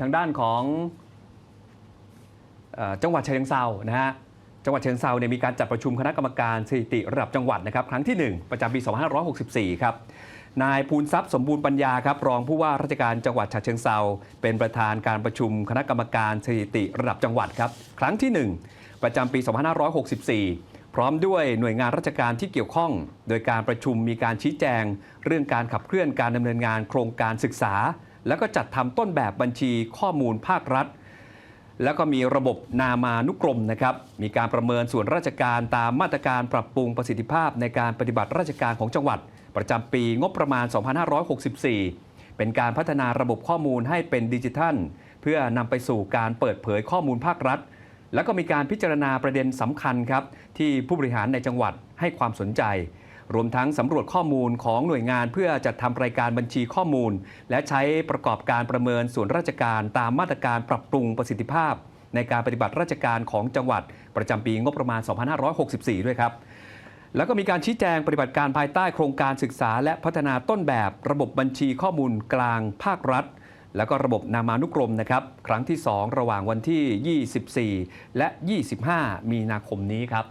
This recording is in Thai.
ทางด้านของจังหวัดเชียงเซานะฮะจังหวัดเชียงเซาเนี่ยมีการจัดประชุมคณะกรรมการสถิติระดับจังหวัดนะครับครั้งที่ 1 ประจำปี 2564 ครับนายภูนทรัพย์สมบูรณ์ปัญญาครับรองผู้ว่าราชการจังหวัดฉะเชิงเซาเป็นประธานการประชุมคณะกรรมการสถิติระดับจังหวัดครับครั้งที่ 1 ประจำปี 2564 พร้อมด้วยหน่วยงานราชการที่เกี่ยวข้อง โดยการประชุมมีการชี้แจง เรื่องการขับเคลื่อนการดำเนินงานโครงการศึกษา แล้วก็จัดทำต้นแบบบัญชีข้อมูลภาครัฐ แล้วก็มีระบบนามานุกรมนะครับ มีการประเมินส่วนราชการตามมาตรการปรับปรุงประสิทธิภาพในการปฏิบัติราชการของจังหวัด ประจำปีงบประมาณ 2564 เป็นการพัฒนาระบบข้อมูลให้เป็นดิจิทัล เพื่อนำไปสู่การเปิดเผยข้อมูลภาครัฐ แล้วก็มีการพิจารณาประเด็นสำคัญครับที่ผู้บริหารในจังหวัดให้ความสนใจ รวมทั้งสำรวจข้อมูลของหน่วยงานเพื่อจัดทำรายการบัญชีข้อมูล และใช้ประกอบการประเมินส่วนราชการตามมาตรการปรับปรุงประสิทธิภาพ ในการปฏิบัติราชการของจังหวัด ประจำปีงบประมาณ 2564 ด้วยครับแล้วก็มีการชี้แจงปฏิบัติการภายใต้โครงการศึกษา และพัฒนาต้นแบบ ระบบบัญชีข้อมูลกลางภาครัฐ แล้วก็ระบบนามานุกรมนะครับ ครั้งที่ 2 ระหว่างวันที่ 24 และ 25 มีนาคมนี้ครับ